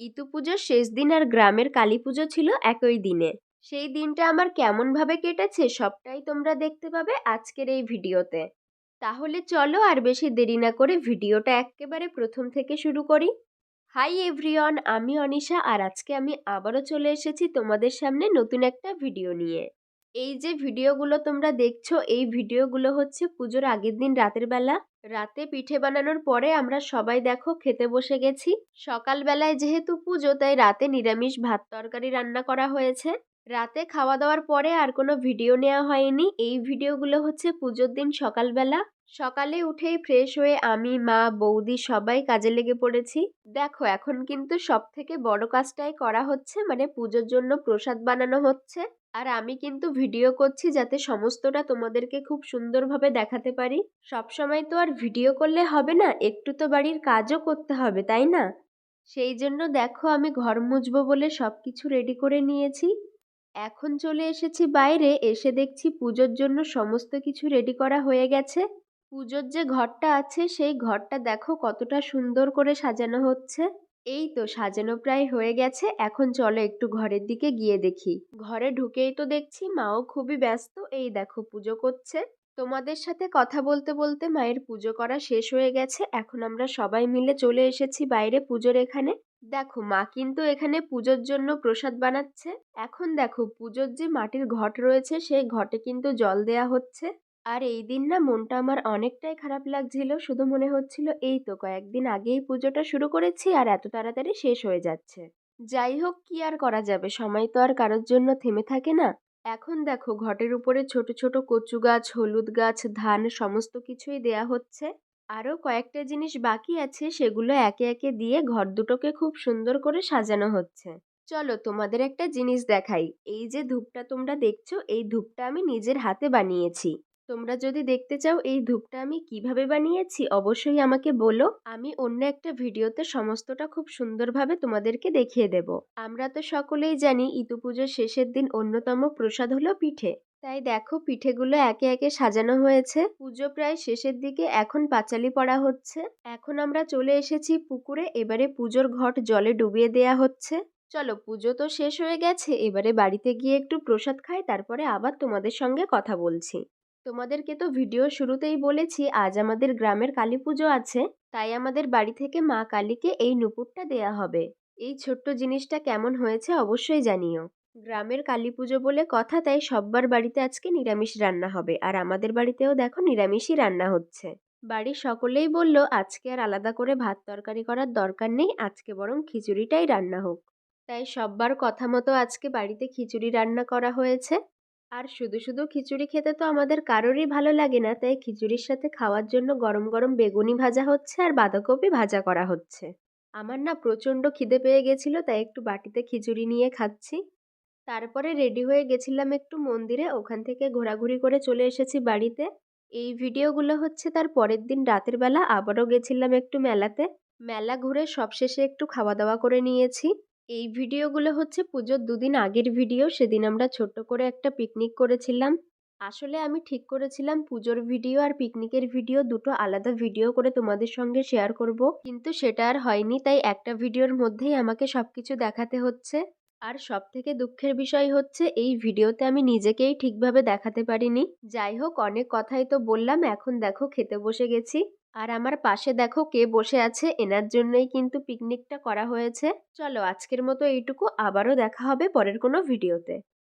ইতু পুজোর শেষ দিন আর গ্রামের কালী পুজো ছিল একই দিনে। সেই দিনটা আমার কেমনভাবে কেটেছে সবটাই তোমরা দেখতে পাবে আজকের এই ভিডিওতে। তাহলে চলো আর বেশি দেরি না করে ভিডিওটা একেবারে প্রথম থেকে শুরু করি। হাই এভরিওয়ান, আমি অনিশা আর আজকে আমি আবারও চলে এসেছি তোমাদের সামনে নতুন একটা ভিডিও নিয়ে। এই যে ভিডিওগুলো তোমরা দেখছ, এই ভিডিওগুলো হচ্ছে পুজোর আগের দিন রাতের বেলা। রাতে পিঠে বানানোর পরে আমরা সবাই দেখো খেতে বসে গেছি। সকালবেলায় যেহেতু পুজো, তাই রাতে নিরামিষ ভাত তরকারি রান্না করা হয়েছে। রাতে খাওয়া দাওয়ার পরে আর কোনো ভিডিও নেওয়া হয়নি। এই ভিডিওগুলো হচ্ছে পুজোর দিন সকালবেলা। সকালে উঠেই ফ্রেশ হয়ে আমি, মা, বৌদি সবাই কাজে লেগে পড়েছি। দেখো, এখন কিন্তু সব থেকে বড় কাজটাই করা হচ্ছে মানে পুজোর জন্য প্রসাদ বানানো হচ্ছে। আর আমি কিন্তু ভিডিও করছি যাতে সমস্তটা তোমাদেরকে খুব সুন্দরভাবে দেখাতে পারি। সবসময় তো আর ভিডিও করলে হবে না, একটু তো বাড়ির কাজও করতে হবে, তাই না? সেই জন্য দেখো, আমি ঘর মুছবো বলে সব কিছু রেডি করে নিয়েছি। এখন চলে এসেছি বাইরে, এসে দেখছি পুজোর জন্য সমস্ত কিছু রেডি করা হয়ে গেছে। পুজোর যে ঘরটা আছে, সেই ঘরটা দেখো কতটা সুন্দর করে সাজানো হচ্ছে। এই তো সাজানো প্রায় হয়ে গেছে, এখন চলো একটু ঘরের দিকে গিয়ে দেখি। ঘরে ঢুকেই তো দেখছি মাও খুবই ব্যস্ত, এই দেখো পুজো করছে। তোমাদের সাথে কথা বলতে বলতে মায়ের পুজো করা শেষ হয়ে গেছে, এখন আমরা সবাই মিলে চলে এসেছি বাইরে পুজোর এখানে। দেখো, মা কিন্তু এখানে পুজোর জন্য প্রসাদ বানাচ্ছে। এখন দেখো, পুজোর যে মাটির ঘট রয়েছে, সেই ঘটে কিন্তু জল দেয়া হচ্ছে। আর এই দিন না মনটা আমার অনেকটাই খারাপ লাগছিল, শুধু মনে হচ্ছিল, এই তো কয়েকদিন আগেই পুজোটা শুরু করেছি আর এত তাড়াতাড়ি শেষ হয়ে যাচ্ছে। যাই হোক, কি আর করা যাবে? সময় তো আর কারোর জন্য থেমে থাকে না। এখন দেখো, ঘটের উপরে ছোট ছোট কচু গাছ হলুদ গাছ, ধান, সমস্ত কিছুই দেয়া হচ্ছে। আরও কয়েকটা জিনিস বাকি আছে, সেগুলো একে একে দিয়ে ঘর দুটোকে খুব সুন্দর করে সাজানো হচ্ছে। চলো তোমাদের একটা জিনিস দেখাই। এই যে ধূপটা তোমরা দেখছ, এই ধূপটা আমি নিজের হাতে বানিয়েছি। তোমরা যদি দেখতে চাও এই ধূপটা আমি কীভাবে বানিয়েছি, অবশ্যই আমাকে বলো। আমি অন্য একটা ভিডিওতে সমস্তটা খুব সুন্দরভাবে তোমাদেরকে দেখিয়ে দেব। আমরা তো সকলেই জানি, ইতু পুজোর শেষের দিন অন্যতম প্রসাদ হলো পিঠে। তাই দেখো পিঠেগুলো একে একে সাজানো হয়েছে। পুজো প্রায় শেষের দিকে এখন পাঁচালি পড়া হচ্ছে। এখন আমরা চলে এসেছি পুকুরে, এবারে পুজোর ঘট জলে ডুবিয়ে দেয়া হচ্ছে। চলো, পুজো তো শেষ হয়ে গেছে, এবারে বাড়িতে গিয়ে একটু প্রসাদ খাই, তারপরে আবার তোমাদের সঙ্গে কথা বলছি। তোমাদেরকে তো ভিডিও শুরুতেই বলেছি, আজ আমাদের গ্রামের কালী পুজো আছে, তাই আমাদের বাড়ি থেকে মা কালীকে এই নুপুরটা দেয়া হবে। এই ছোট্ট জিনিসটা কেমন হয়েছে অবশ্যই জানিও। গ্রামের কালী পুজো বলে কথা, তাই সব্বার বাড়িতে আজকে নিরামিষ রান্না হবে। আর আমাদের বাড়িতেও দেখো নিরামিষই রান্না হচ্ছে। বাড়ির সকলেই বলল, আজকে আর আলাদা করে ভাত তরকারি করার দরকার নেই, আজকে বরং খিচুড়িটাই রান্না হোক। তাই সব্বার কথা মতো আজকে বাড়িতে খিচুড়ি রান্না করা হয়েছে। আর শুধু শুধু খিচুড়ি খেতে তো আমাদের কারোরই ভালো লাগে না, তাই খিচুড়ির সাথে খাওয়ার জন্য গরম গরম বেগুনি ভাজা হচ্ছে আর বাঁধাকপি ভাজা করা হচ্ছে। আমার না প্রচণ্ড খিদে পেয়ে গেছিল, তাই একটু বাটিতে খিচুড়ি নিয়ে খাচ্ছি। তারপরে রেডি হয়ে গেছিলাম একটু মন্দিরে। ওখান থেকে ঘোরাঘুরি করে চলে এসেছি বাড়িতে। এই ভিডিওগুলো হচ্ছে তার পরের দিন রাতের বেলা। আবারও গেছিলাম একটু মেলাতে। মেলা ঘুরে সবশেষে একটু খাওয়া দাওয়া করে নিয়েছি। এই ভিডিওগুলো হচ্ছে পুজোর দুদিন আগের ভিডিও। সেদিন আমরা ছোট্ট করে একটা পিকনিক করেছিলাম। আসলে আমি ঠিক করেছিলাম পুজোর ভিডিও আর পিকনিকের ভিডিও দুটো আলাদা ভিডিও করে তোমাদের সঙ্গে শেয়ার করব। কিন্তু সেটা আর হয়নি, তাই একটা ভিডিওর মধ্যেই আমাকে সব কিছু দেখাতে হচ্ছে। আর সব থেকে দুঃখের বিষয় হচ্ছে, এই ভিডিওতে আমি নিজেকেই ঠিকভাবে দেখাতে পারিনি। যাই হোক, অনেক কথাই তো বললাম, এখন দেখো খেতে বসে গেছি। আর আমার পাশে দেখো কে বসে আছে, এনার জন্যই কিন্তু পিকনিকটা করা হয়েছে। চলো আজকের মতো এইটুকু, আবারও দেখা হবে পরের কোনো ভিডিওতে।